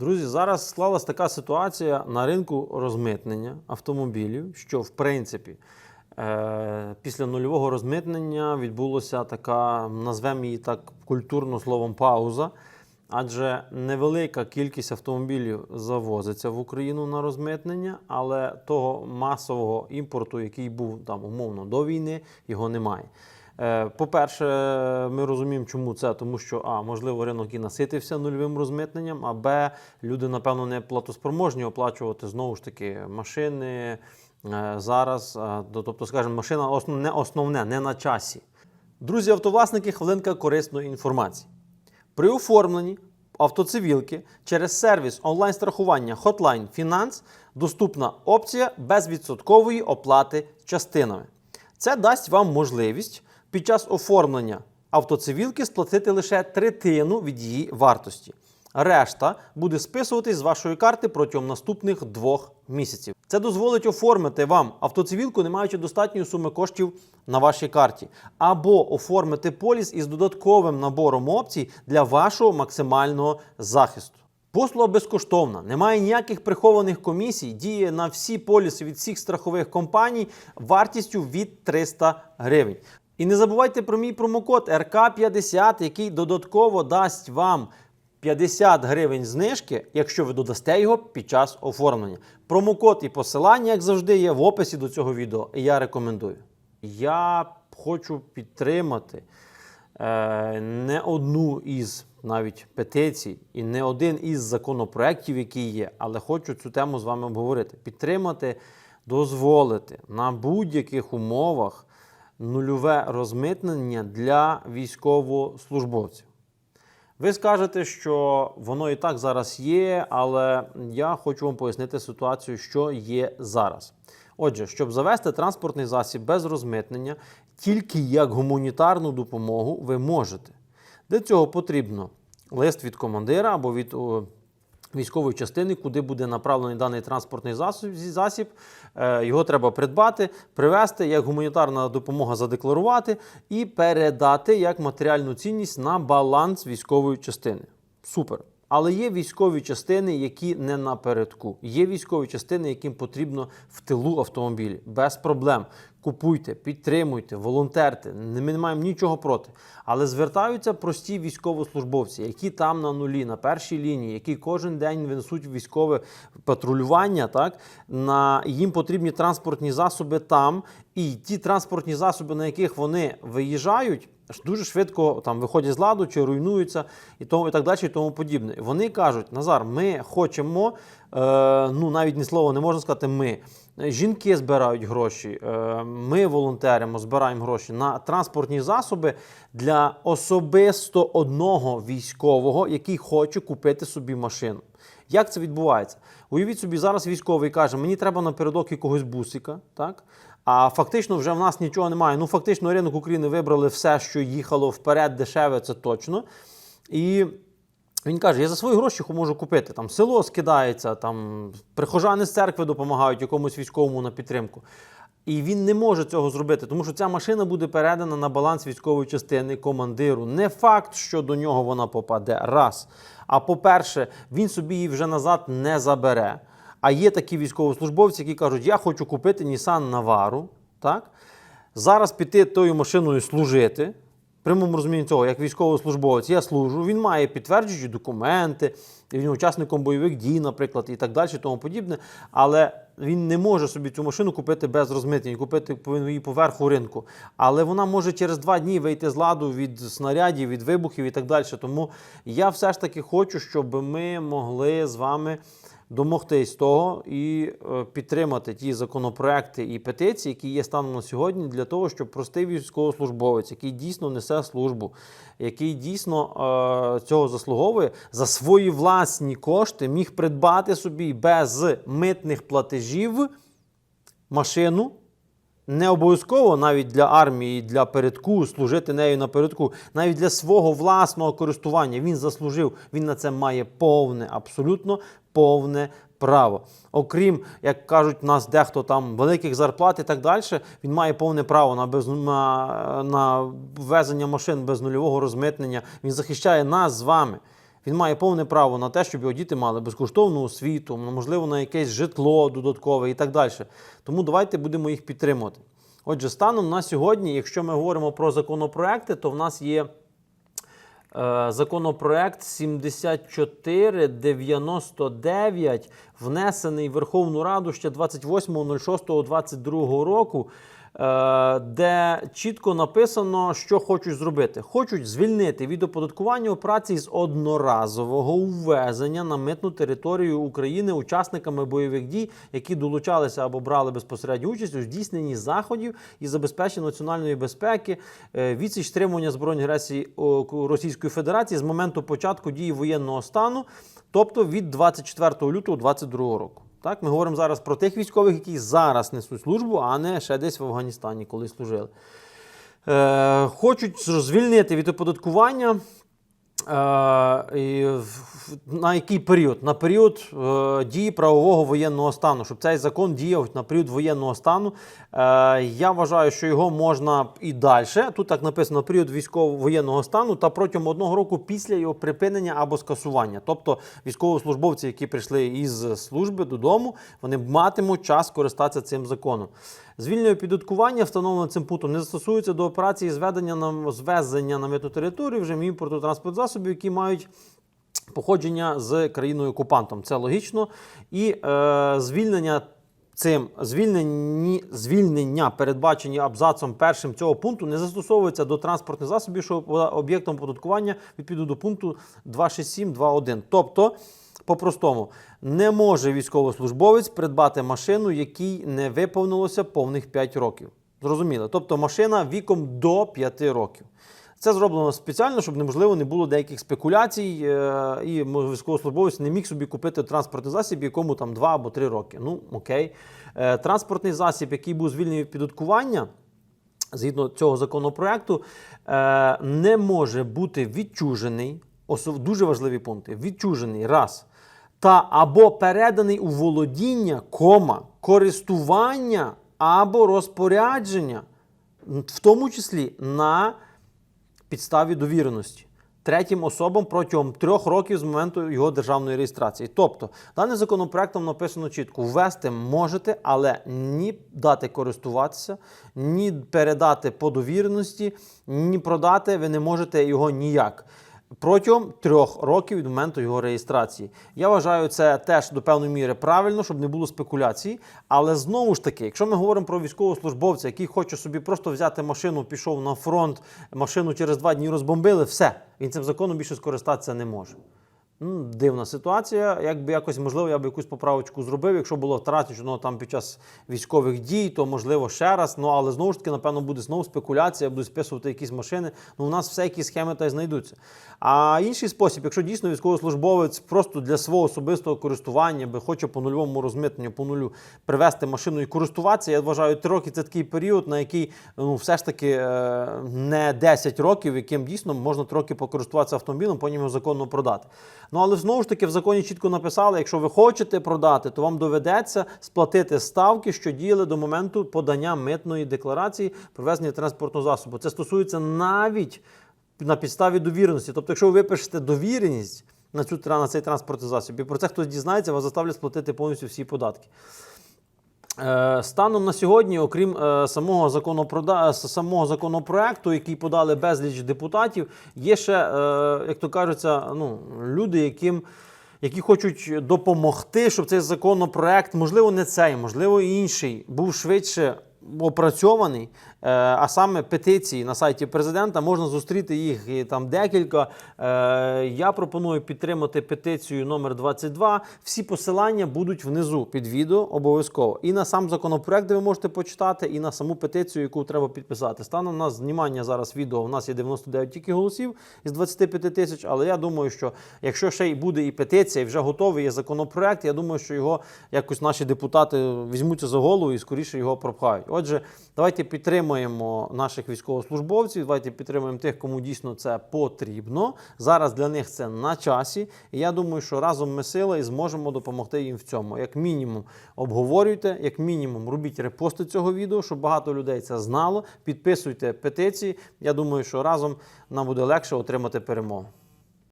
Друзі, зараз склалась така ситуація на ринку розмитнення автомобілів, що в принципі е, після нульового розмитнення відбулося така, назвемо її так культурно словом, пауза. Адже невелика кількість автомобілів завозиться в Україну на розмитнення, але того масового імпорту, який був там умовно до війни, його немає. Е, По-перше, ми розуміємо, чому це, тому що а, можливо, ринок і наситився нульовим розмитненням, а Б, люди, напевно, не платоспроможні оплачувати знову ж таки машини е, зараз. е, Тобто, скажімо, машина не основне, не на часі. Друзі, автовласники, хвилинка корисної інформації. При оформленні автоцивілки через сервіс онлайн-страхування Hotline Finance доступна опція безвідсоткової оплати частинами. Це дасть вам можливість під час оформлення автоцивілки сплатити лише третину від її вартості. Решта буде списуватись з вашої карти протягом наступних двох місяців. Це дозволить оформити вам автоцивілку, не маючи достатньої суми коштів на вашій карті, або оформити поліс із додатковим набором опцій для вашого максимального захисту. Послуга безкоштовна, немає ніяких прихованих комісій, діє на всі поліси від всіх страхових компаній вартістю від 300 гривень. І не забувайте про мій промокод РК50, який додатково дасть вам 50 гривень знижки, якщо ви додасте його під час оформлення. Промокод і посилання, як завжди, є в описі до цього відео. І я рекомендую. Я хочу підтримати е, не одну із навіть петицій і не один із законопроєктів, які є, але хочу цю тему з вами обговорити. Підтримати, дозволити на будь-яких умовах нульове розмитнення для військовослужбовців. Ви скажете, що воно і так зараз є, але я хочу вам пояснити ситуацію, що є зараз. Отже, щоб завести транспортний засіб без розмитнення, тільки як гуманітарну допомогу ви можете. Для цього потрібно лист від командира або від військової частини, куди буде направлений даний транспортний засіб. засіб. Е, Його треба придбати, привезти, як гуманітарна допомога задекларувати і передати як матеріальну цінність на баланс військової частини. Супер. Але є військові частини, які не напередку. Є військові частини, яким потрібно в тилу автомобілі. Без проблем. Купуйте, підтримуйте, волонтерте. Ми не маємо нічого проти. Але звертаються прості військовослужбовці, які там на нулі, на першій лінії, які кожен день винесуть військове патрулювання. Так на їм потрібні транспортні засоби там, і ті транспортні засоби, на яких вони виїжджають дуже швидко там виходять з ладу чи руйнуються і тому і так далі, і тому подібне. Вони кажуть: Назар, ми хочемо, ну навіть ні слова не можна сказати, ми. Жінки збирають гроші, е, ми волонтеримо, збираємо гроші на транспортні засоби для особисто одного військового, який хоче купити собі машину. Як це відбувається? Уявіть собі, зараз військовий каже, мені треба напередок якогось бусика, так? А фактично вже в нас нічого немає. Ну, фактично, ринок України вибрали все, що їхало вперед, дешеве, це точно. І він каже: я за свої гроші можу купити. Там село скидається, там прихожани з церкви допомагають якомусь військовому на підтримку. І він не може цього зробити, тому що ця машина буде передана на баланс військової частини командиру. Не факт, що до нього вона попаде раз. А по-перше, він собі її вже назад не забере. А є такі військовослужбовці, які кажуть, я хочу купити Nissan Navara, так? зараз піти тою машиною служити. Прямому розумінні цього, як військовослужбовець, я служу, він має підтверджуючі документи, він учасником бойових дій, наприклад, і так далі, тому подібне. Але він не може собі цю машину купити без розмитнень, купити повинен її поверху ринку. Але вона може через два дні вийти з ладу від снарядів, від вибухів і так далі. Тому я все ж таки хочу, щоб ми могли з вами домогтись того і е, підтримати ті законопроекти і петиції, які є станом на сьогодні, для того, щоб простий військовослужбовець, який дійсно несе службу, який дійсно е, цього заслуговує, за свої власні кошти міг придбати собі без митних платежів машину. Не обов'язково навіть для армії, для передку служити нею на передку, навіть для свого власного користування він заслужив. Він на це має повне, абсолютно повне право. Окрім, як кажуть, нас дехто там великих зарплат і так далі, він має повне право на, без, на, на ввезення машин без нульового розмитнення. Він захищає нас з вами. Він має повне право на те, щоб його діти мали безкоштовну освіту, можливо, на якесь житло додаткове і так далі. Тому давайте будемо їх підтримувати. Отже, станом на сьогодні, якщо ми говоримо про законопроекти, то в нас є е, законопроект 7499, внесений в Верховну Раду ще 28.06.22 року, де чітко написано, що хочуть зробити. Хочуть звільнити від оподаткування операцій з одноразового ввезення на митну територію України учасниками бойових дій, які долучалися або брали безпосередню участь у здійсненні заходів і забезпечення національної безпеки, е, відсіч стримування збройної агресії Російської Федерації з моменту початку дії воєнного стану, тобто від 24 лютого 2022 року. Так, ми говоримо зараз про тих військових, які зараз несуть службу, а не ще десь в Афганістані, коли служили. Е, хочуть звільнити від оподаткування. Е, на який період? На період е, дії правового воєнного стану, щоб цей закон діяв на період воєнного стану. Е, я вважаю, що його можна і далі. Тут так написано період військово-воєнного стану та протягом одного року після його припинення або скасування. Тобто військовослужбовці, які прийшли із служби додому, вони матимуть час користатися цим законом. Звільнення оподаткування, встановлене цим пунктом, не застосується до операції зведення на звезення на митну територію вже імпорту транспортних засобів, які мають походження з країною окупантом. Це логічно. І е, звільнення. Цим звільнені, звільнення, передбачені абзацом першим цього пункту, не застосовується до транспортних засобів, що об'єктом оподаткування відповідно до пункту 267.2.1. Тобто, по-простому, не може військовослужбовець придбати машину, якій не виповнилося повних 5 років. Зрозуміло. Тобто машина віком до 5 років. Це зроблено спеціально, щоб неможливо не було деяких спекуляцій, е, і військовослужбовець не міг собі купити транспортний засіб, якому там 2 або 3 роки. Ну, окей. Е, Транспортний засіб, який був звільнений від підоткування, згідно цього законопроекту, е, не може бути відчужений. осо- Дуже важливі пункти. Відчужений раз. Та або переданий у володіння, кома, користування або розпорядження, в тому числі на підставі довіреності третім особам протягом трьох років з моменту його державної реєстрації. Тобто, даним законопроектом написано чітко: ввести можете, але ні дати користуватися, ні передати по довіреності, ні продати ви не можете його ніяк. Протягом трьох років від моменту його реєстрації. Я вважаю це теж до певної міри правильно, щоб не було спекуляцій. Але знову ж таки, якщо ми говоримо про військовослужбовця, який хоче собі просто взяти машину, пішов на фронт, машину через два дні розбомбили, все, він цим законом більше скористатися не може. Ну, дивна ситуація. Якби якось можливо, я б якусь поправочку зробив. Якщо було втрачено там під час військових дій, то можливо ще раз. Ну але знову ж таки, напевно, буде знову спекуляція, будуть списувати якісь машини. Ну, у нас все якісь схеми та й знайдуться. А інший спосіб, якщо дійсно військовослужбовець просто для свого особистого користування би хоче по нульовому розмитненню, по нулю привезти машину і користуватися, я вважаю, три роки це такий період, на який ну все ж таки е, не 10 років, яким дійсно можна трохи покористуватися автомобілем, потім його законно продати. Ну але знову ж таки в законі чітко написали, якщо ви хочете продати, то вам доведеться сплатити ставки, що діяли до моменту подання митної декларації про ввезення транспортного засобу. Це стосується навіть на підставі довіреності. Тобто, якщо ви випишете довіреність на цю на цей транспортний засіб, і про це хтось дізнається, вас заставлять сплатити повністю всі податки. Е, Станом на сьогодні, окрім е, самого самого законопроекту, який подали безліч депутатів, є ще, е, як то кажуться, ну, люди, яким, які хочуть допомогти, щоб цей законопроект, можливо, не цей, можливо, інший, був швидше опрацьований. Е, а саме петиції на сайті президента можна зустріти їх там декілька. Е, я пропоную підтримати петицію номер 22. Всі посилання будуть внизу під відео обов'язково. І на сам законопроект, де ви можете почитати, і на саму петицію, яку треба підписати. Станом на знімання зараз відео. У нас є 99 тільки голосів із 25 тисяч. Але я думаю, що якщо ще й буде і петиція, і вже готовий є законопроект, я думаю, що його якось наші депутати візьмуться за голову і скоріше його пропхають. Отже, давайте підтримуємо наших військовослужбовців. Давайте підтримуємо тих, кому дійсно це потрібно. Зараз для них це на часі. І я думаю, що разом ми сила і зможемо допомогти їм в цьому. Як мінімум, обговорюйте, як мінімум, робіть репости цього відео, щоб багато людей це знало. Підписуйте петиції. Я думаю, що разом нам буде легше отримати перемогу.